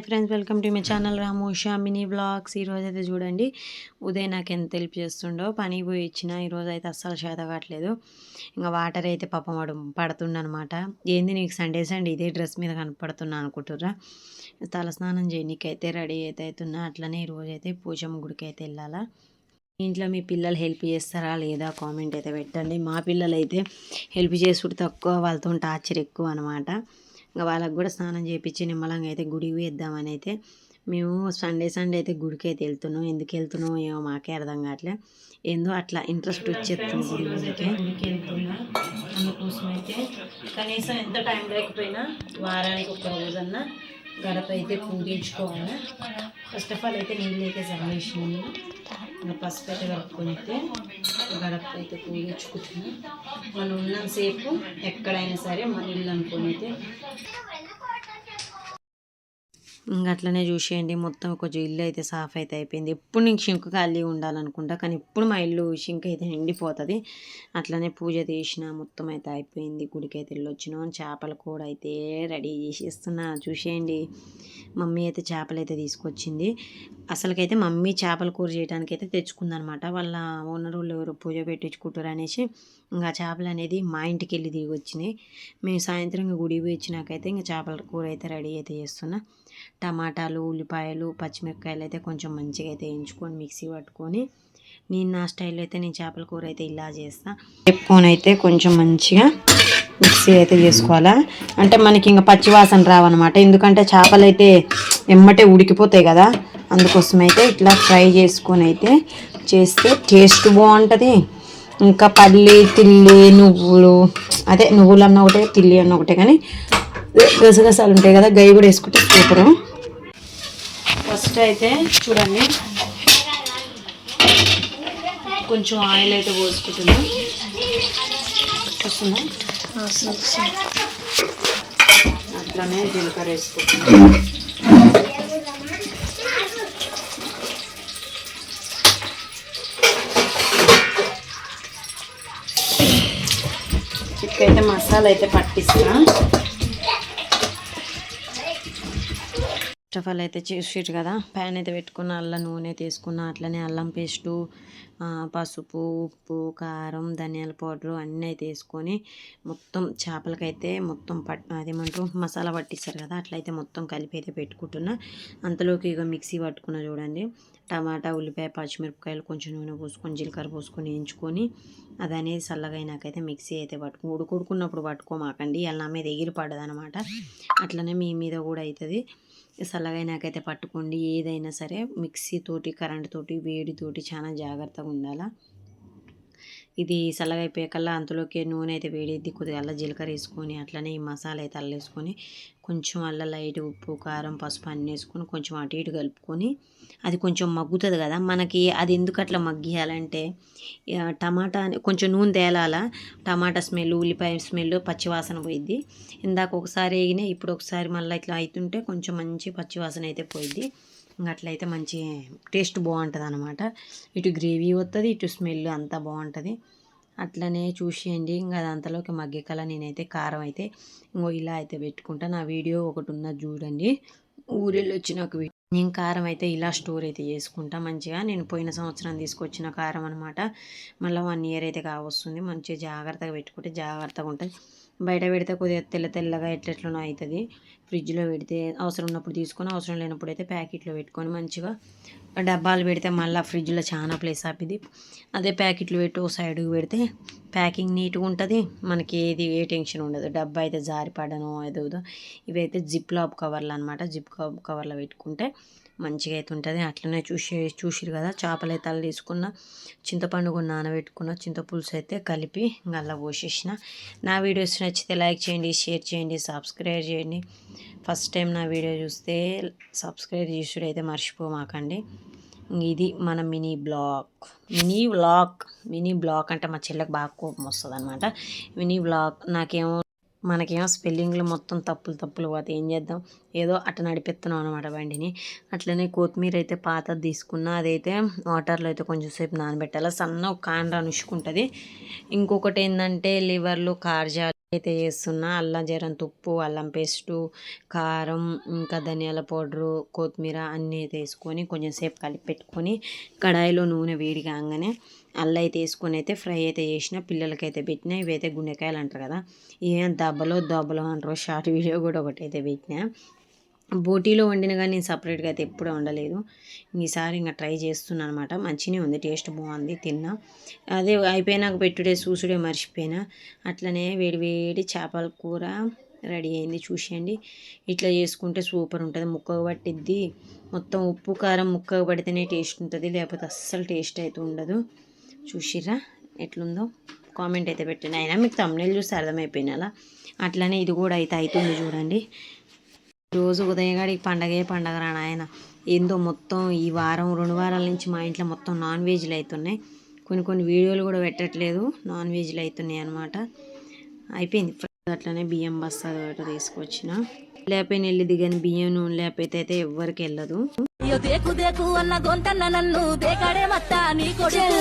Hi friends welcome to my channel రామోషా mini blogs ఈరోజు అయితే చూడండి ఉదయ్ నాకు ఎంత హెల్ప్ చేస్తుండో పని పోయి ఇచ్చిన ఈరోజు అయితే అస్సలు చేత కావట్లేదు. ఇంకా వాటర్ అయితే పాపం వాడు పడుతుండనమాట. ఏంది నీకు సండే సండే ఇదే డ్రెస్ మీద కనపడుతున్నా అనుకుంటుర్రా? తలస్నానం చేయనీకైతే రెడీ అయితే అవుతున్నా. అట్లనే ఈరోజు అయితే పూజమ్మ గుడికి అయితే వెళ్ళాలా. ఇంట్లో మీ పిల్లలు హెల్ప్ చేస్తారా లేదా కామెంట్ అయితే పెట్టండి. మా పిల్లలు అయితే హెల్ప్ చేసుకుంటే తక్కువ వాళ్ళతో టార్చర్ ఎక్కువ అనమాట. ఇంకా వాళ్ళకి కూడా స్నానం చేయించి నిమ్మలంగా అయితే గుడికి వేద్దామని అయితే మేము సండే సండే అయితే గుడికి అయితే వెళ్తున్నాం. ఎందుకు వెళ్తున్నాం ఏమో మాకే అర్థం కావట్లే. ఏందో అట్లా ఇంట్రెస్ట్ వచ్చేస్తుంది గుడి గుడికి వెళ్తున్నా. అందుకోసం అయితే కనీసం ఎంత టైం లేకపోయినా వారానికి ఒక రోజన్నా గడప అయితే పూజించుకోవాలి? ఫస్ట్ ఆఫ్ ఆల్ అయితే నీళ్ళు అయితే చల్లేసినాము ఇంకా పసుపు అయితే కలుపుకొని అయితే గడప అయితే పూగించుకుంటున్నాం మనం ఉన్నంతసేపు ఎక్కడైనా సరే మన ఇల్లు అనుకొని అయితే ఇంకా అట్లనే చూసేయండి. మొత్తం కొంచెం ఇల్లు అయితే సాఫ్ అయితే అయిపోయింది. ఎప్పుడు నేను షింక్ ఖాళీ ఉండాలనుకుంటా కానీ ఇప్పుడు మా ఇల్లు షింక్ అయితే నిండిపోతుంది అట్లనే పూజ చేసిన మొత్తం అయితే అయిపోయింది. గుడికి అయితే వెళ్ళొచ్చినాం. చేపల కూర అయితే రెడీ చేసేస్తున్నా. చూసేయండి. మమ్మీ అయితే చేపలు అయితే తీసుకొచ్చింది. అసలుకైతే మమ్మీ చేపల కూర చేయడానికి అయితే తెచ్చుకుందనమాట. వాళ్ళ ఓనర్ వాళ్ళు ఎవరు పూజ పెట్టించుకుంటారు అనేసి ఇంకా చేపలు అనేది మా ఇంటికి వెళ్ళి దిగి వచ్చినాయి మేము సాయంత్రం గుడి పోయి వచ్చినాకైతే ఇంకా చేపల కూర అయితే రెడీ అయితే చేస్తున్నా. టమాటాలు ఉల్లిపాయలు పచ్చిమిరపకాయలు అయితే కొంచెం మంచిగా అయితే వేయించుకొని మిక్సీ పట్టుకొని నేను నా స్టైల్లో అయితే నేను చేపల కూర అయితే ఇలా చేస్తా. చెప్పుకొని అయితే కొంచెం మంచిగా మిక్సీ అయితే చేసుకోవాలా. అంటే మనకి ఇంకా పచ్చివాసన రావన్నమాట. ఎందుకంటే చేపలు అయితే ఎమ్మటే ఉడికిపోతాయి కదా. అందుకోసం అయితే ఇట్లా ఫ్రై చేసుకొని అయితే చేస్తే టేస్ట్ బాగుంటుంది. ఇంకా పల్లి తిల్లి నువ్వులు. అదే నువ్వులు అన్న ఒకటే తిల్లి అన్న ఒకటే కానీ గసగసాలు ఉంటాయి కదా గై కూడా వేసుకుంటే సూపరు. ఫస్ట్ అయితే చూడండి. కొంచెం ఆయిల్ అయితే పోసుకుంటున్నాం. వస్తుందా అట్లానే జీలకర్ర వేసుకుంటున్నాం. మసాలా అయితే పట్టిస్తున్నా. ఫస్ట్ ఆఫ్ ఆల్ అయితే చేసేట్టు కదా. ప్యాన్ అయితే పెట్టుకున్న అల్లం నూనె తీసుకున్న అట్లనే అల్లం పేస్టు పసుపు ఉప్పు కారం ధనియాల పౌడరు అన్నీ అయితే వేసుకొని మొత్తం చేపలకైతే మొత్తం పట్ అదేమంటారు మసాలా పట్టిస్తారు కదా. అట్లయితే మొత్తం కలిపి అయితే పెట్టుకుంటున్నా. అంతలోకి ఇక మిక్సీ పట్టుకున్న చూడండి. టమాటా ఉల్లిపాయ పచ్చిమిరపకాయలు కొంచెం నూనె పోసుకొని జీలకర్ర పోసుకొని వేయించుకొని అది అనేది చల్లగా అయినాకైతే మిక్సీ అయితే పట్టుకు ఉడుకుడుకున్నప్పుడు పట్టుకోమాకండి. అలా మీద ఎగిరి పడదనమాట అట్లనే మీ మీద కూడా అవుతుంది చల్లగా నాకైతే పట్టుకోండి. ఏదైనా సరే మిక్సీ తోటి కరెంట్ తోటి వేడితోటి చాలా జాగ్రత్తగా ఉండాలా. ఇది చల్లగా అయిపోయాకల్లా అంతలోకి నూనె అయితే వేడిద్ది. కొద్దిగా అల్ల జీలకర్ర వేసుకొని అట్లనే ఈ మసాలా అయితే అల్లేసుకొని కొంచెం అల్ల లైట్ ఉప్పు కారం పసుపు అన్నీ వేసుకొని కొంచెం అటు ఇటు కలుపుకొని అది కొంచెం మగ్గుతుంది కదా. మనకి అది ఎందుకు అట్లా మగ్గియాలంటే టమాటా కొంచెం నూనె తేలాల టమాటా స్మెల్ ఉల్లిపాయ స్మెల్ పచ్చివాసన పోయిద్ది. ఇందాక ఒకసారి వేగినా ఇప్పుడు ఒకసారి మళ్ళీ ఇట్లా అవుతుంటే కొంచెం మంచి పచ్చివాసన అయితే పోయిద్ది. అట్లయితే మంచి టేస్ట్ బాగుంటుంది అనమాట ఇటు గ్రేవీ వస్తుంది ఇటు స్మెల్ అంతా బాగుంటుంది. అట్లనే చూసేయండి. ఇంకా అదంతలోకి మగ్గికల నేనైతే కారం అయితే ఇంకో ఇలా అయితే పెట్టుకుంటా. నా వీడియో ఒకటి ఉన్నది చూడండి. ఊరిలో వచ్చిన ఒక నేను కారం అయితే ఇలా స్టోర్ అయితే చేసుకుంటా. మంచిగా నేను పోయిన సంవత్సరం తీసుకొచ్చిన కారం అనమాట మళ్ళీ వన్ ఇయర్ అయితే కావస్తుంది. మంచిగా జాగ్రత్తగా పెట్టుకుంటే జాగ్రత్తగా ఉంటుంది. బయట పెడితే కొద్దిగా తెల్ల తెల్లగా ఎట్లెట్లనో అవుతుంది ఫ్రిడ్జ్లో పెడితే అవసరం ఉన్నప్పుడు తీసుకొని అవసరం లేనప్పుడు అయితే ప్యాకెట్లో పెట్టుకొని మంచిగా డబ్బాలు పెడితే మళ్ళీ ఫ్రిడ్జ్లో చాలా ప్లేస్ ఆపిది అదే ప్యాకెట్లు పెట్టి ఓ సైడ్కి పెడితే ప్యాకింగ్ నీట్గా ఉంటుంది. మనకి ఏది ఏ టెన్షన్ ఉండదు. డబ్బా అయితే జారిపడను ఏదో ఇవైతే జిప్ లాప్ కవర్లు అనమాట జిప్ కవర్లో పెట్టుకుంటే మంచిగా అయితే ఉంటుంది. అట్లనే చూసి చూసిరు కదా చేపలు అయితే అలా తీసుకున్న చింతపండు కూడా నానబెట్టుకున్న చింతపులుసు అయితే కలిపి అలా పోసేసిన. నా వీడియోస్ నచ్చితే లైక్ చేయండి షేర్ చేయండి సబ్స్క్రైబ్ చేయండి. ఫస్ట్ టైం నా వీడియో చూస్తే సబ్స్క్రైబ్ చేసుడు అయితే మర్చిపోమాకండి. ఇది మన mini blog mini blog mini blog అంటే మా చెల్లెకి బాగా కోపం వస్తుంది అనమాట మినీ బ్లాక్ నాకేమో మనకేమో స్పెల్లింగ్లు మొత్తం తప్పులు తప్పులు పోతాయి. ఏం చేద్దాం? ఏదో అట్ట నడిపిస్తున్నాం అనమాట బండిని. అట్లనే కొత్తిమీర అయితే పాతది తీసుకున్నా అదైతే వాటర్లో అయితే కొంచెం సేపు నానబెట్టాలి. సన్న ఒక కాండ్ర అనుషుకుంటుంది. ఇంకొకటి ఏంటంటే లివర్లు కార్జాలు అయితే చేస్తున్నా అల్లం జీరం తుప్పు అల్లం పేస్టు కారం ఇంకా ధనియాల పౌడరు కొత్తిమీర అన్నీ అయితే వేసుకొని కొంచెం సేపు కలిపి పెట్టుకొని కడాయిలో నూనె వేడి కాగానే అల్లం అయితే వేసుకొని అయితే ఫ్రై అయితే చేసిన పిల్లలకైతే పెట్టిన ఇవైతే గుండెకాయలు అంటారు కదా. ఏం దెబ్బలో దెబ్బలో అంటారు షార్ట్ వీడియో కూడా ఒకటి అయితే పెట్టిన. బోటీలో వండిన కానీ నేను సపరేట్గా అయితే ఎప్పుడూ వండలేదు. ఈసారి ఇంకా ట్రై చేస్తున్నాను అనమాట మంచిగానే ఉంది టేస్ట్ బాగుంది తిన్నా. అదే అయిపోయినాక పెట్టుడే చూసుడే మర్చిపోయినా. అట్లనే వేడివేడి చేపల కూర రెడీ అయింది. చూసేయండి. ఇట్లా చేసుకుంటే సూపర్ ఉంటుంది. ముక్కకు పట్టిద్ది. మొత్తం ఉప్పు కారం ముక్కకు పడితేనే టేస్ట్ ఉంటుంది. లేకపోతే అస్సలు టేస్ట్ అయితే ఉండదు. చూసిర్రా ఎట్లుందో? కామెంట్ అయితే పెట్టండి. అయినా మీకు తమ్ముళ్ళు చూస్తే అర్థమైపోయిన అట్లనే ఇది కూడా అయితే అవుతుంది చూడండి. రోజు ఉదయగాడికి పండగే పండగ రా నాయన. ఏందో మొత్తం ఈ వారం రెండు వారాల నుంచి మా ఇంట్లో మొత్తం నాన్ వెజ్లు అవుతున్నాయి కొన్ని కొన్ని వీడియోలు కూడా పెట్టట్లేదు నాన్ వెజ్లు అవుతున్నాయి అనమాట అయిపోయింది. అట్లనే బియ్యం బస్తా ఒకటి తీసుకొచ్చిన. లేకపోయిన వెళ్ళి కానీ బియ్యం నూనె లేకపోతే అయితే ఎవ్వరికి వెళ్ళదు. దేకు దేకు అన్న గొంతన్న నన్ను దేకాడే మత్త నీ కొడుకు.